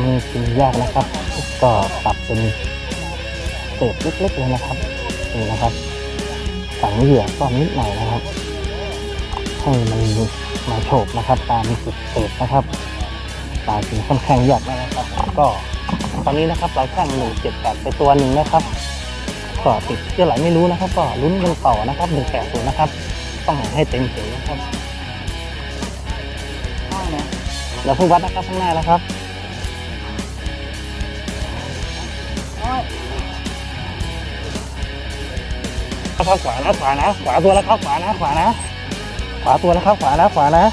มีกินยากนะครับ ก็ตัดเป็นเศษเล็กๆเลยนะครับนี่นะครับฝังเหยื่อก็นิดหน่อยนะครับให้มันมาโฉบนะครับ ตามจุดเศษนะครับตามถึงค่อนข้างยากนะครับ ก็ตอนนี้นะครับเราช่างหนึ่งเจ็ดแปดไปตัวหนึ่งนะครับก็ติดเชื่อไหลไม่รู้นะครับ ก็ลุ้นกันต่อนะครับหนึ่งแปดศูนย์นะครับ ต้องให้เต็มถึงนะครับเดี๋ยวเพิ่งวัดนะครับข้างหน้านะครับ ครับขวานะขวานะขวาตัวแล้วครับขวานะขวานะ ขวาตัวแล้วครับขวานะขวานะ